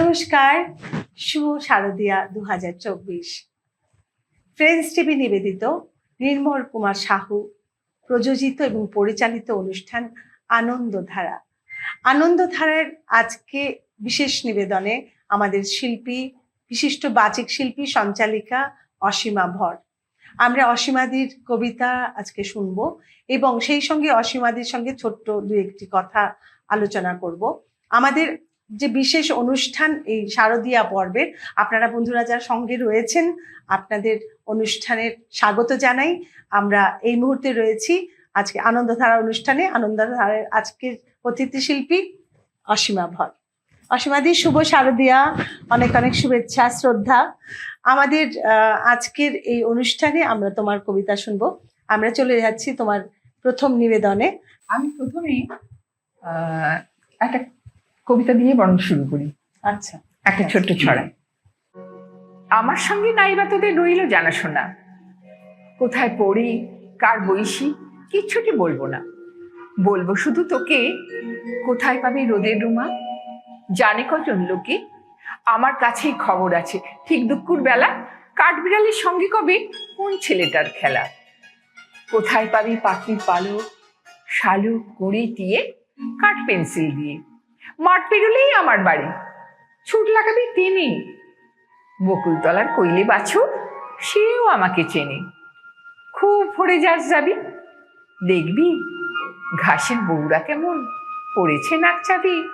নমস্কার, শুভ শারদিয়া দু হাজার চব্বিশ ফ্রেন্ডস টিভি নিবেদিত নির্মল কুমার সাহু, প্রযোজিত এবং পরিচালিত অনুষ্ঠান আনন্দধারা। আনন্দধারার আজকে বিশেষ নিবেদনে আমাদের শিল্পী, বিশিষ্ট বাচিক শিল্পী সঞ্চালিকা অসীমা ভর। আমরা অসীমাদির কবিতা আজকে শুনব এবং সেই সঙ্গে অসীমাদির সঙ্গে ছোট্ট দু একটি কথা আলোচনা করব। আমাদের যে বিশেষ অনুষ্ঠান এই শারদীয়া পর্বের, আপনারা বন্ধুরা যারা সঙ্গে রয়েছেন, আপনাদের অনুষ্ঠানের স্বাগত জানাই। আমরা এই মুহূর্তে রয়েছি আজকে আনন্দধারা অনুষ্ঠানে, আনন্দধারার আজকের অতিথি শিল্পী অসীমা ভর। অসীমাদি শুভ শারদিয়া, অনেক অনেক শুভেচ্ছা, শ্রদ্ধা। আমাদের আজকের এই অনুষ্ঠানে আমরা তোমার কবিতা শুনব। আমরা চলে যাচ্ছি তোমার প্রথম নিবেদনে। আমি প্রথমে একটা কবিতা দিয়ে বরং শুরু করি। আচ্ছা। একটা ছোট্ট ছড়া। আমার সঙ্গে নাইবা তোদের রইল জানাশোনা। কোথায় পড়ি কার বইসি কিচ্ছুটি বলব না। বলব শুধু তোকে কোথায় পাবি রোদের রুমা? জানে কজন লোকে? আমার কাছেই খবর আছে। ঠিক দুপুর বেলা কাঠবিড়ালির সঙ্গে কবে কোন ছেলেটার খেলা? কোথায় পাবি পাখির পালক শালুক কুড়ি দিয়ে কাঠ পেন্সিল দিয়ে? মাঠ পেরোলেই আমার বাড়ি। ছুট লাগাবি তিনি। বকুলতলার কইলে বাছু, সেও আমাকে চেনে। খুব ভরে যাস যাবি। দেখবি ঘাসের বউরা কেমন পড়েছে নাক চাবি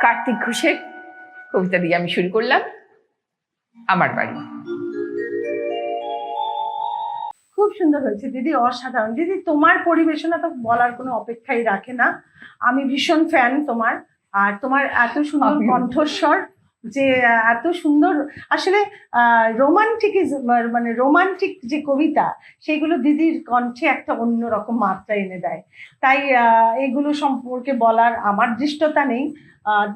কার্তিক ঘোষের কবিতা দিয়ে আমি শুরু করলাম। আমার বাড়ি। সুন্দর হয়েছে। দিদি অসাধারণ। দিদি তোমার পরিবেশনা তো বলার কোনো অপেক্ষাই রাখে না। আমি ভীষণ ফ্যান তোমার। আর তোমার এত সুন্দর কণ্ঠস্বর যে এত সুন্দর আসলে রোমান্টিক মানে রোমান্টিক যে কবিতা সেগুলো দিদির কণ্ঠে একটা অন্যরকম মাত্রা এনে দেয়। তাই আহ, এগুলো সম্পর্কে বলার আমার দৃষ্টতা নেই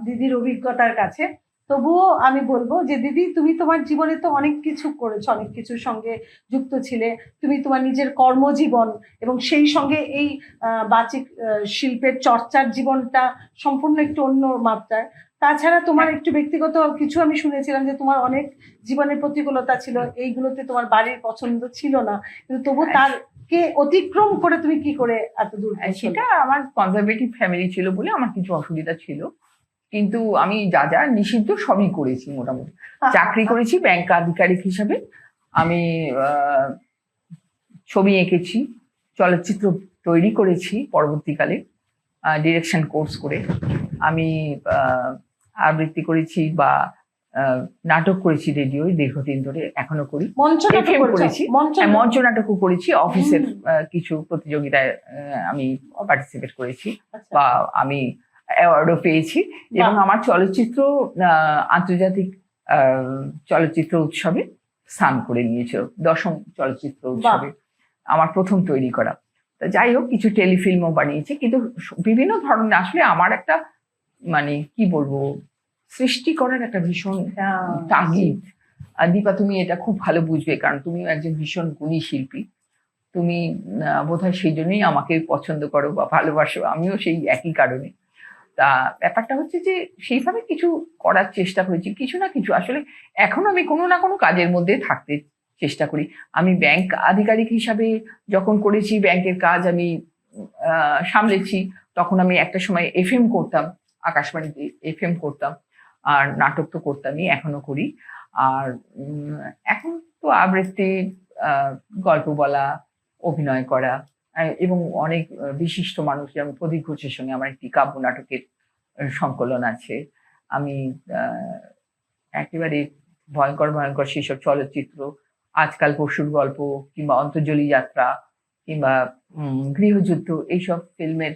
দিদির অভিজ্ঞতার কাছে। তবুও আমি বলব যে দিদি তুমি তোমার জীবনে তো অনেক কিছু করেছ অনেক কিছুর সঙ্গে যুক্ত ছিলে। তুমি তোমার নিজের কর্মজীবন এবং সেই সঙ্গে এই বাচিক শিল্পের চর্চার জীবনটা সম্পূর্ণ একটু অন্য মাত্রার তাছাড়া তোমার একটু ব্যক্তিগত কিছু আমি শুনেছিলাম যে তোমার অনেক জীবনের প্রতিকূলতা ছিল এইগুলোতে তোমার বাড়ির পছন্দ ছিল না। কিন্তু তবু তারকে অতিক্রম করে তুমি কি করে এত দূর সেটা আমার কনজারভেটিভ ফ্যামিলি ছিল বলে আমার কিছু অসুবিধা ছিল। কিন্তু আমি যা যা নিষিদ্ধ সবই করেছি মোটামুটি। চাকরি করেছি ব্যাংক আধিকারিক হিসাবে। আমি ছবি এঁকেছি চলচ্চিত্র তৈরি করেছি পরবর্তীকালে ডিরেকশন কোর্স করে। আমি আবৃত্তি করেছি বা নাটক করেছি রেডিওয় দীর্ঘদিন ধরে এখনও করি। মঞ্চ নাটক করেছি। মঞ্চ হ্যাঁ, নাটকও করেছি। অফিসের কিছু প্রতিযোগিতায় আমি পার্টিসিপেট করেছি। আচ্ছা। বা আমি অ্যাওয়ার্ডও পেয়েছি এবং আমার চলচ্চিত্র আন্তর্জাতিক চলচ্চিত্র উৎসবে স্থান করে নিয়েছিল দশম চলচ্চিত্র উৎসবে আমার প্রথম তৈরি করা। যাই হোক কিছু টেলিফিল্মও বানিয়েছি কিন্তু বিভিন্ন ধরনের আসলে আমার একটা মানে কি বলব সৃষ্টি করার একটা ভীষণ। তাগিদ। দীপা তুমি এটা খুব ভালো বুঝবে কারণ তুমিও একজন ভীষণ গুণী শিল্পী। তুমি আহ, বোধহয় সেই জন্যই আমাকে পছন্দ করো বা ভালোবাসো আমিও সেই একই কারণে। তা ব্যাপারটা হচ্ছে যে সেইভাবে কিছু করার চেষ্টা করেছি, কিছু না কিছু। আসলে এখন আমি কোনো না কোনো কাজের মধ্যে থাকতে চেষ্টা করি। আমি ব্যাংক আধিকারিক হিসাবে যখন করেছি, ব্যাংকের কাজ আমি সামলেছি, তখন আমি একটা সময় এফ এম করতাম, আকাশবাণীতে এফ এম করতাম, আর নাটক তো করতামই, এখনও করি। আর এখন তো আবৃত্তি গল্প বলা, অভিনয় করা এবং অনেক বিশিষ্ট মানুষ, যেমন প্রদীপ ঘোষের সঙ্গে আমার একটি কাব্য নাটকের সংকলন আছে। আমি একেবারে ভয়ঙ্কর ভয়ঙ্কর সেসব চলচ্চিত্র, আজকাল পশুর গল্প কিংবা অন্তর্জলি যাত্রা কিংবা গৃহযুদ্ধ, এইসব ফিল্মের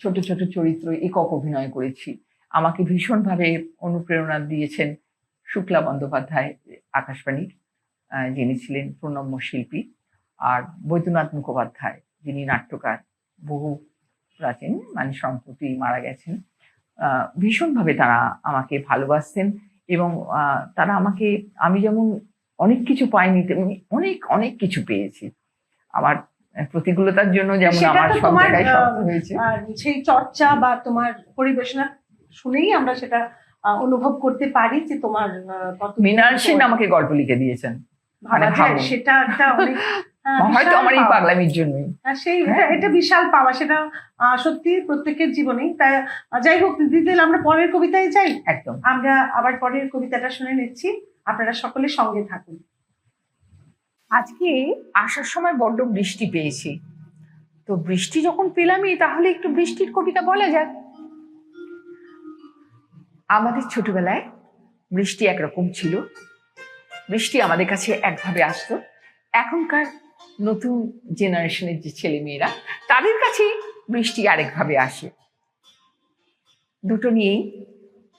ছোট ছোট চরিত্র, একক অভিনয় করেছি। আমাকে ভীষণভাবে অনুপ্রেরণা দিয়েছেন শুক্লা বন্দ্যোপাধ্যায়, আকাশবাণীর যিনি ছিলেন প্রণম্য শিল্পী। আর বৈদ্যনাথ মুখোপাধ্যায় যিনি নাট্যকার বহু প্রাচীন মানে সম্প্রতি মারা গেছেন ভীষণভাবে তারা আমাকে ভালোবাসতেন এবং তারা আমাকে আমি যেমন অনেক কিছু পাইনি তেমনি অনেক অনেক কিছু পেয়েছি। আমার প্রতিকূলতার জন্য যেমন আমার সব জায়গায় হয়েছে। সেই চর্চা বা তোমার পরিবেশনা শুনেই আমরা সেটা অনুভব করতে পারি যে তোমার মৃণাল সেন আমাকে গল্প লিখে দিয়েছেন। মানে। সেটা একটা অনেক হয়তো আমার এই পাগলামির জন্যই। সেই হ্যাঁ। এটা- বিশাল পাওয়া সেটা আহ, সত্যি প্রত্যেকের জীবনেই। তাই যাই হোক দিদি আমরা পরের কবিতায় যাই? একদম। আমরা আবার পরের কবিতাটা শুনে নিচ্ছি। আপনারা সকলে সঙ্গে থাকুন। আজকে আসার সময় বড্ড বৃষ্টি পেয়েছি। তো বৃষ্টি যখন পেলামই তাহলে একটু বৃষ্টির কবিতা বলা যাক। আমাদের ছোটবেলায় বৃষ্টি একরকম ছিল। বৃষ্টি আমাদের কাছে একভাবে আসতো। এখনকার নতুন জেনারেশনের যে ছেলে মেয়েরা তাদের কাছে বৃষ্টি আরেকভাবে আসে। দুটো নিয়েই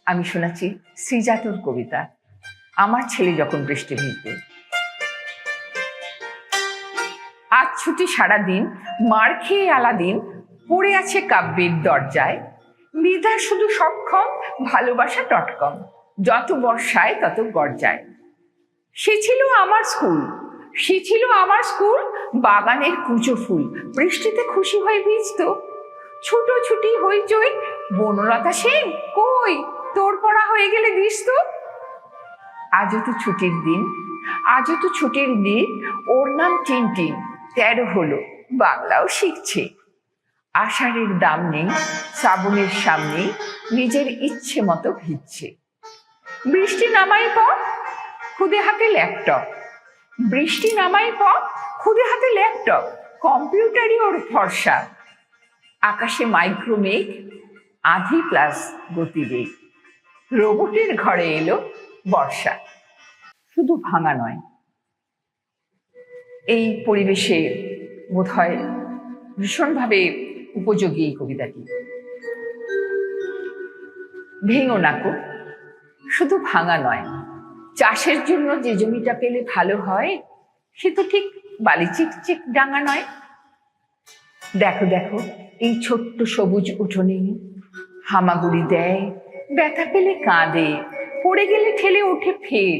আমি শোনাচ্ছি শ্রীজাতর কবিতা, আমার ছেলে যখন বৃষ্টি ভিজবে। আজ ছুটি সারাদিন, মার খেয়ে আলাদিন, পড়ে আছে কাব্যের দরজায়। মৃধা শুধু সক্ষম, ভালোবাসা ডট কম, যত বর্ষায় তত গর্জায়। সে ছিল আমার স্কুল। সে ছিল আমার স্কুল বাগানের কুচো ফুল। বৃষ্টিতে খুশি হয়ে ভিজত। ছোট ছুটি হইচই, বনলতা সেন কই? তোর পড়া হয়ে গেলে দিস তো। আজও তো ছুটির দিন। আজও তো ছুটির দিন। ওর নাম টিনটিন। তেরো হলো। বাংলাও শিখছে। আষাঢ়ের দাম নেই, শ্রাবণের সামনে নিজের ইচ্ছে মতো ভিজছে। বৃষ্টি নামাই পর খুদে হাতে ল্যাপটপ। বৃষ্টি নামাই পর খুদে হাতে ল্যাপটপ, কম্পিউটারই ওর ভরসা। আকাশে মাইক্রোমেঘ আধি প্লাস গতিবেগ। রোবটের ঘরে এলো বর্ষা। শুধু ভাঙা নয়, এই পরিবেশে বোধহয় ভীষণভাবে উপযোগী এই কবিতাটি। ভেঙো নাকো শুধু ভাঙা নয় চাষের জন্য যে জমিটা পেলে ভালো হয়, সে তো ঠিক বালি চিকচিক ডাঙা নয়। দেখো দেখো, এই ছোট্ট সবুজ উঠোনে হামাগুড়ি দেয়, ব্যথা পেলে কাঁদে, পড়ে গেলে ঠেলে ওঠে ফের।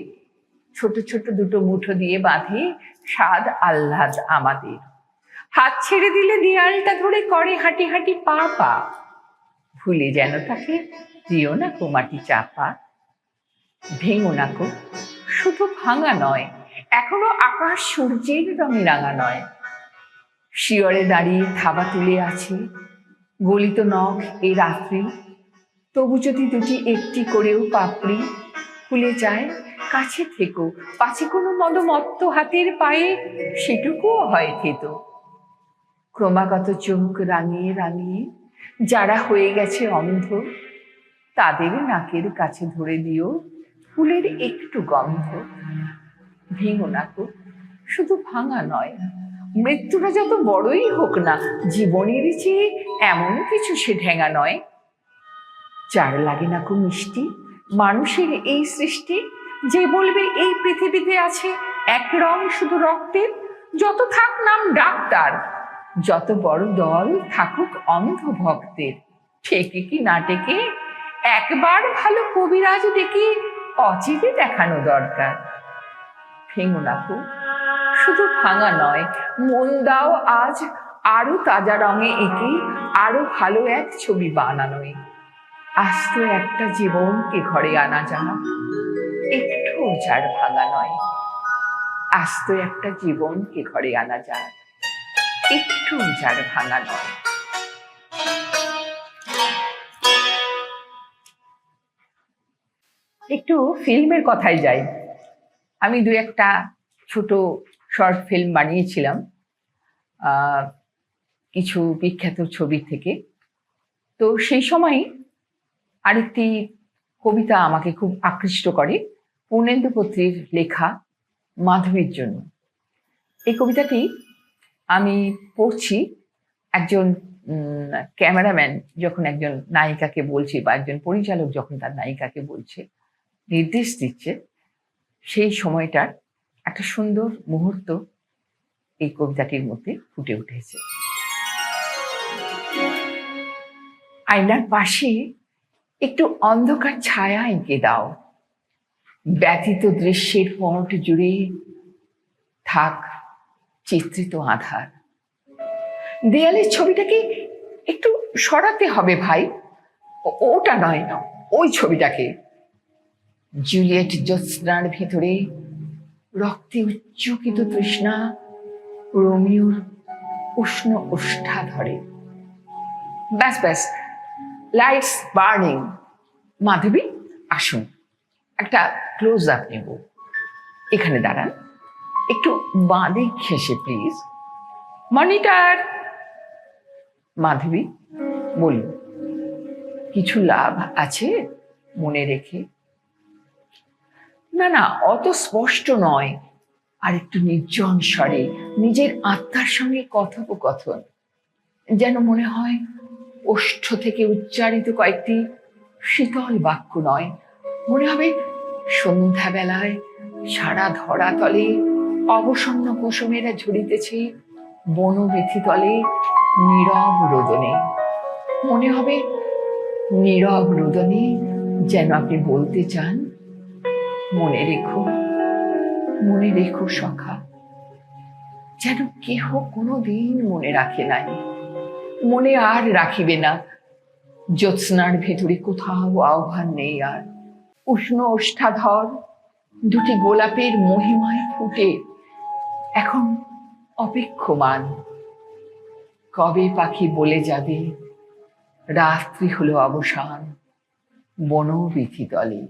ছোট ছোট দুটো মুঠো দিয়ে বাঁধে স্বাদ আহ্লাদ আমাদের। হাত ছেড়ে দিলে দেয়ালটা ধরে করে হাঁটি হাঁটি পা পা। ভুলে যেন তাকে দিও না কো মাটি চাপা। ভেঙো না কো শুধু ভাঙা নয়, এখনও আকাশ সূর্যের রঙে রাঙা নয়। শিয়রে দাঁড়িয়ে থাবা তুলে আছে, গলিত নখ এ রাত্রি। তবু যদি দুটি একটি করেও পাপড়ি খুলে যায়, কাছে থেকো, পাছে কোনো মদমত্ত হাতের পায়ে, সেটুকুও হয় থেতো। ক্রমাগত চোখ রাঙিয়ে রাঙিয়ে, যারা হয়ে গেছে অন্ধ, তাদের নাকের কাছে ধরে দিও ফুলের একটু গন্ধ, ভেঙো নাকো শুধু ভাঙা নয়, মৃত্যুটা যত বড়ই হোক না, জীবনের চেয়ে এমন কিছু সে ঢেঙা নয়। যার লাগে না কো মিষ্টি, মানুষের এই সৃষ্টি, যে বলবে এই পৃথিবীতে আছে এক রং শুধু রক্তের, যত থাক নাম ডাক্তার, যত বড় দল থাকুক অন্ধ ভক্তের ঠেকে কি না টেকে একবার ভালো কবিরাজ দেখি অচিরে দেখানো দরকার। ভেঙো শুধু ভাঙা নয়, মন দাও আজ আরও তাজা রঙে এঁকে, আরও ভালো এক ছবি বানানোয়। আস্ত একটা জীবনকে ঘরে আনা যাক একটু যার ভাঙা নয়। আস্ত একটা জীবনকে ঘরে আনা যাক একটু যার ভাঙা নয়। একটু ফিল্মের কথায় যাই। আমি দু একটা ছোট শর্ট ফিল্ম বানিয়েছিলাম কিছু বিখ্যাত ছবি থেকে। তো সেই সময় আরেকটি কবিতা আমাকে খুব আকৃষ্ট করে, পূর্ণেন্দু পত্রীর লেখা মাধবীর জন্য। এই কবিতাটি আমি পড়ছি একজন ক্যামেরাম্যান যখন একজন নায়িকাকে বলছে বা একজন পরিচালক যখন তার নায়িকাকে বলছে নির্দেশ দিচ্ছে, সেই সময়টার একটা সুন্দর মুহূর্ত এই কবিতাটির মধ্যে ফুটে উঠেছে। আয়নার পাশে একটু অন্ধকার ছায়া এঁকে দাও। ব্যথিত দৃশ্যের পট জুড়ে থাক চিত্রিত আধার। দেয়ালের ছবিটাকে একটু সরাতে হবে ভাই ওটা নয়, ওই ছবিটাকে। জুলিয়েট জ্যোৎস্নার ভিতরে। রক্তে উচ্চকিত তৃষ্ণা রোমিওর উষ্ণ উষ্ঠা ধরে। ব্যাস ব্যাস। লাইটস বার্নিং মাধবী, আসুন। একটা ক্লোজ আপ নেব। এখানে দাঁড়ান। একটু বাঁদিক ঘেসে প্লিজ মনিটর মাধবী, বলুন, কিছু লাভ আছে মনে রেখে? না না, অত স্পষ্ট নয়। আর একটু নির্জন স্বরে, নিজের আত্মার সঙ্গে কথোপকথন। যেন মনে হয়, ওষ্ঠ থেকে উচ্চারিত কয়েকটি শীতল বাক্য নয়। মনে হবে, সন্ধ্যাবেলায় সারা ধরাতলে অবসন্ন কুসুমেরা ঝরিতেছে বনবিথি তলে নীরব রোদনে। মনে হবে, নীরব রোদনে যেন আপনি বলতে চান মনে রেখো মনে রেখো সখা, যেন কেহ কোনোদিন মনে রাখে নাই। মনে আর রাখিবে না, জ্যোৎস্নার ভেতরে কোথাও আহ্বান নেই আর। উষ্ণ ওষ্ঠাধর দুটি গোলাপের মহিমায় ফুটে এখন অপেক্ষমান। কবে পাখি বলে যাবে? রাত্রি হলো অবসান বনবিথি তলে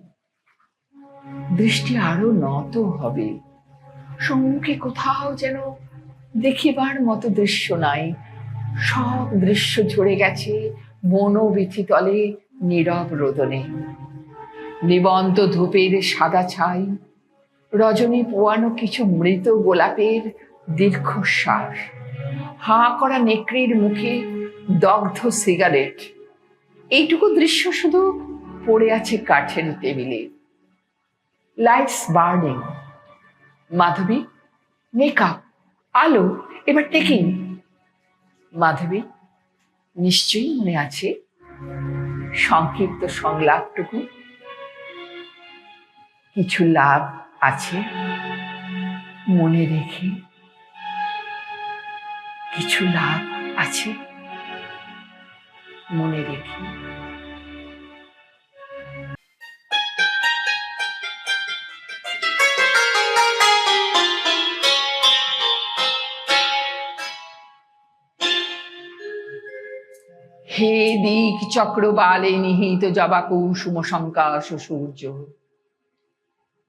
দৃষ্টি আরও নত হবে। সম্মুখে কোথাও যেন দেখিবার মতো দৃশ্য নাই। সব দৃশ্য ঝরে গেছে বনবিথি তলে নীরব রোদনে। নিবন্ত ধূপের সাদা ছাই, রজনী পোয়ানো কিছু মৃত গোলাপের দীর্ঘশ্বাস, হাঁ করা নেকড়ির মুখে দগ্ধ সিগারেট। এইটুকু দৃশ্য শুধু পড়ে আছে কাঠের টেবিলে। লাইটস বার্নিং মাধবী মেকআপ আলো, এবার টেকিং মাধবী, নিশ্চয়ই মনে আছে সংক্ষিপ্ত সংলাপটুকু? কিছু লাভ আছে মনে রেখে? কিছু লাভ আছে মনে রেখে? চক্রবালে নিহিত জবা কুসুম সংকাশ সূর্য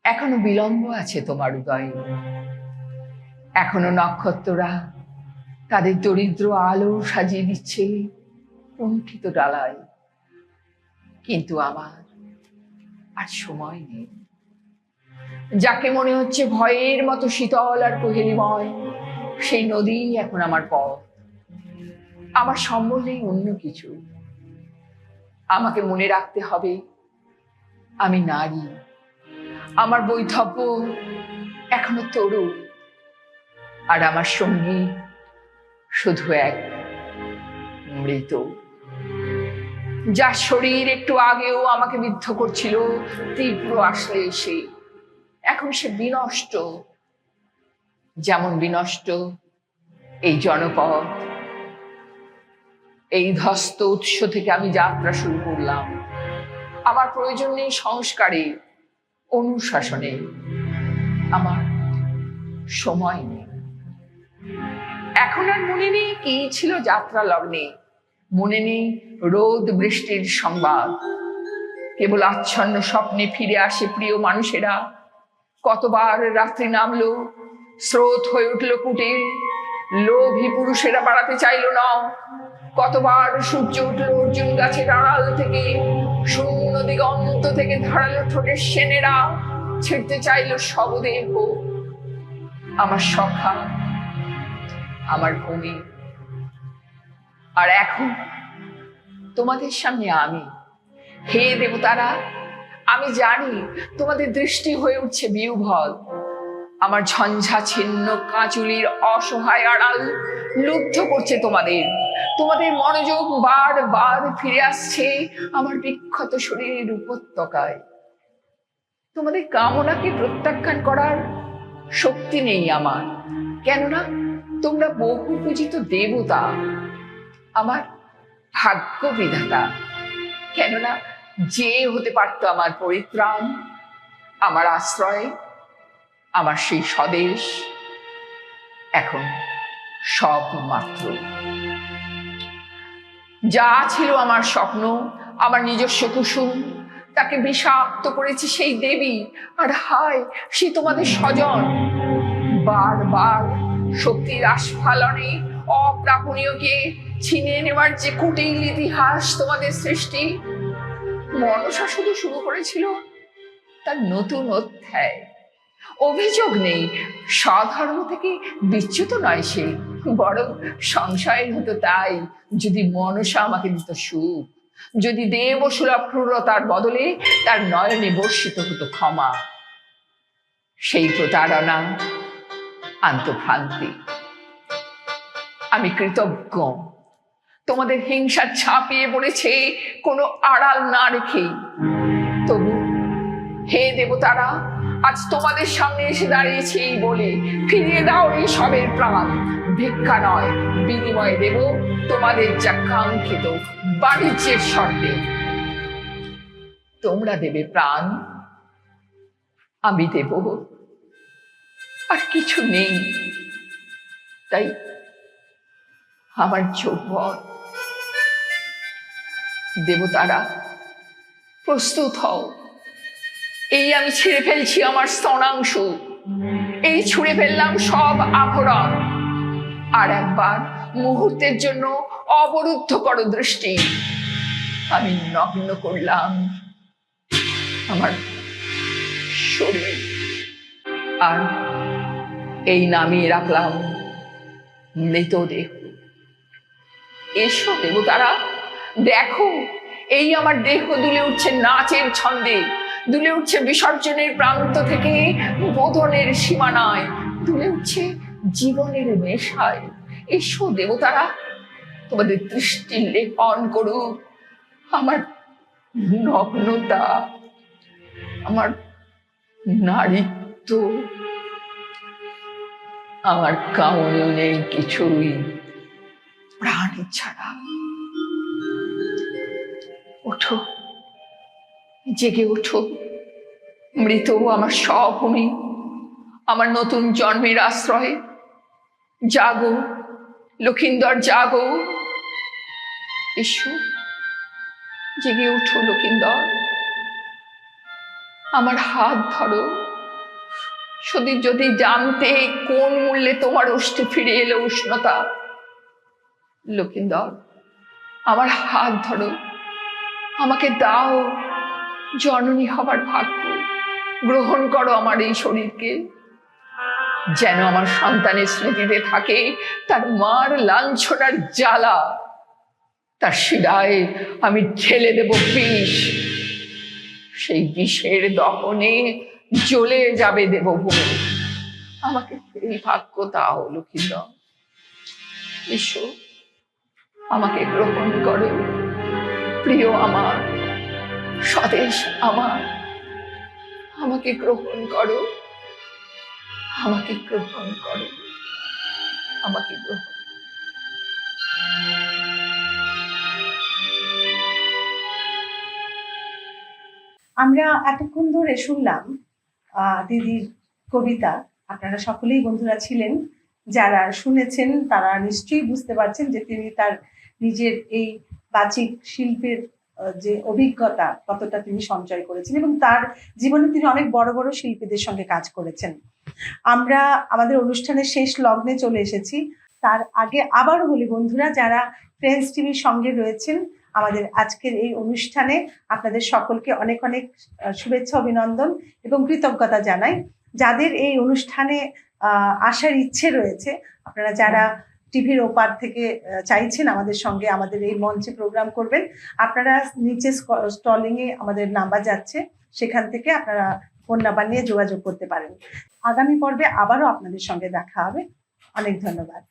এখনও বিলম্ব আছে তোমার উদয়ে এখনও নক্ষত্ররা তাদের দরিদ্র আলো সাজিয়ে দিচ্ছে কুণ্ঠিত ডালায় কিন্তু আমার আর সময় নেই যাকে মনে হচ্ছে ভয়ের মতো শীতল আর কোহেলিময় সেই নদী এখন আমার পথ আমার সম্বল নেই অন্য কিছু আমাকে মনে রাখতে হবে, আমি নারী। আমার বৈধব্য এখনও তরুণ, আর আমার সঙ্গী শুধু এক, মৃত। যার শরীর একটু আগেও আমাকে বিদ্ধ করছিল, তীব্র আসলে এসে এখন সে বিনষ্ট, যেমন বিনষ্ট এই জনপদ। এই ধস্ত উৎস থেকে আমি যাত্রা শুরু করলাম। আমার প্রয়োজন নেই সংস্কারে, অনুশাসনে। আমার সময় নেই। এখন আর মনে নেই কি ছিল যাত্রা লগ্নে। মনে নেই রোদ বৃষ্টির সংবাদ। কেবল আচ্ছন্ন স্বপ্নে ফিরে আসে প্রিয় মানুষেরা। কতবার রাত্রি নামলো, স্রোত হয়ে উঠল কুটির। লোভী পুরুষেরা বাড়াতে চাইলো না। কতবার সূর্য উঠল, অর্জুন গাছের আড়াল থেকে, শূন্য দিগন্ত থেকে ধারালো ঠোঁটের সেনেরা ছিঁড়তে চাইলো শবদেহ আমার সখা, আমার ভূমি। আর এখন তোমাদের সামনে আমি, হে দেবতারা, আমি জানি তোমাদের দৃষ্টি হয়ে উঠছে বিউভল আমার ঝঞ্ঝা ছিন্ন কাঁচুলির অসহায় আড়াল লুব্ধ করছে তোমাদের। তোমাদের মনোযোগ বার বার ফিরে আসছে আমার বিক্ষত শরীরের উপত্যকায়। তোমাদের কামনাকে প্রত্যাখ্যান করার শক্তি নেই আমার। কেননা তোমরা বহু পূজিত দেবতা, আমার ভাগ্য বিধাতা। কেননা যে হতে পারত আমার পরিত্রাণ, আমার আশ্রয় আমার সেই স্বদেশ। এখন সব মাত্র। যা ছিল আমার স্বপ্ন, আমার নিজস্ব কুসুম, তাকে বিষাক্ত করেছে সেই দেবী। আর হায়, সে তোমাদের স্বজন। বারবার শক্তির আস্ফালনে অপ্রাপণীয়কে ছিনিয়ে নেওয়ার যে কুটিল ইতিহাস তোমাদের সৃষ্টি, মনসা শুধু শুরু করেছিল তার নতুন অধ্যায়। অভিযোগ নেই। স্বধর্ম থেকে বিচ্যুত নয় সে। বরং সংশয় হতো তাই যদি মনসা আমাকে দিত সুখ, যদি দেব সুলভ ক্রূরতার বদলে তার নয়নে বর্ষিত হতো ক্ষমা, সেই প্রতারণা আন্তঃভ্রান্তি আমি কৃতজ্ঞ। তোমাদের হিংসা ছাপিয়ে পড়েছে কোনো আড়াল না রেখে তবু হে দেবতারা আজ তোমাদের সামনে এসে দাঁড়িয়েছি এই বলে ফিরিয়ে দাও এই সবের প্রাণ। ভিক্ষা নয়, বিনিময়ে দেব তোমাদের যা কাঙ্ক্ষিত বাণিজ্যের শর্তে। তোমরা দেবে প্রাণ, আমি দেব। আর কিছু নেই। তাই আমার যৌবন দেবতারা, প্রস্তুত হও। এই আমি ছিঁড়ে ফেলছি আমার স্তনাংশ এই ছুঁড়ে ফেললাম সব আভরণ আর একবার মুহূর্তের জন্য অবরুদ্ধ করো দৃষ্টি। আমি নগ্ন করলাম আমার শরীর। আর এই নামিয়ে রাখলাম মৃতদেহ এসো দেবতারা, দেখো, এই আমার দেহ দুলে উঠছে নাচের ছন্দে। দুলে উঠছে বিসর্জনের প্রান্ত থেকে বোধনের সীমানায়। দুলে উঠছে জীবনের নেশায় এসো দেবতারা, তোমাদের দৃষ্টি লেপন করুক। আমার নগ্নতা, আমার নারীত্ব, আমার কামনীয় নেই কিছুই প্রাণ ছাড়া। ওঠো। জেগে ওঠো। মৃত আমার স্বভূমি, আমার নতুন জন্মের আশ্রয়ে। জাগো, লক্ষিন্দর, জাগো। এসো, জেগে ওঠো লক্ষিন্দর। আমার হাত ধরো। যদি যদি জানতে কোন মূল্যে তোমার অষ্টি ফিরে এলো উষ্ণতা। লক্ষিন্দর, আমার হাত ধরো। আমাকে দাও জননী হবার ভাগ্য। গ্রহণ করো আমার এই শরীরকে। যেন আমার সন্তানের স্মৃতিতে থাকে তার মার লাঞ্ছনার জ্বালা। তার শিরায় আমি ঠেলে দেব বিষ। সেই বিষের দহনে জ্বলে যাবে দেব দেবভূমি। আমাকে এই ভাগ্য দাও লক্ষিন্দর এসো, আমাকে গ্রহণ করো। প্রিয় আমার স্বদেশ আমার। আমাকে গ্রহণ করো। আমাকে গ্রহণ করো। আমাকে গ্রহণ আমরা এতক্ষণ ধরে শুনলাম দিদির কবিতা। আপনারা সকলেই বন্ধুরা ছিলেন। যারা শুনেছেন, তারা নিশ্চয়ই বুঝতে পারছেন যে তিনি তার নিজের এই বাচিক শিল্পের যে অভিজ্ঞতা কতটা তিনি সঞ্চয় করেছেন এবং তার জীবনে তিনি অনেক বড় বড় শিল্পীদের সঙ্গে কাজ করেছেন। আমরা আমাদের অনুষ্ঠানের শেষ লগ্নে চলে এসেছি। তার আগে আবার বলি বন্ধুরা, যারা ফ্রেন্ডস টিভির সঙ্গে রয়েছেন, আমাদের আজকের এই অনুষ্ঠানে আপনাদের সকলকে অনেক অনেক শুভেচ্ছা, অভিনন্দন এবং কৃতজ্ঞতা জানাই। যাদের এই অনুষ্ঠানে আসার ইচ্ছে রয়েছে, আপনারা যারা টিভির ওপার থেকে চাইছেন আমাদের সঙ্গে আমাদের এই মঞ্চে প্রোগ্রাম করবেন। আপনারা নিচে স্টলিং এ আমাদের নাম্বার যাচ্ছে, সেখান থেকে আপনারা ফোন নাম্বার নিয়ে যোগাযোগ করতে পারেন। আগামী পর্বে আবারও আপনাদের সঙ্গে দেখা হবে। অনেক ধন্যবাদ।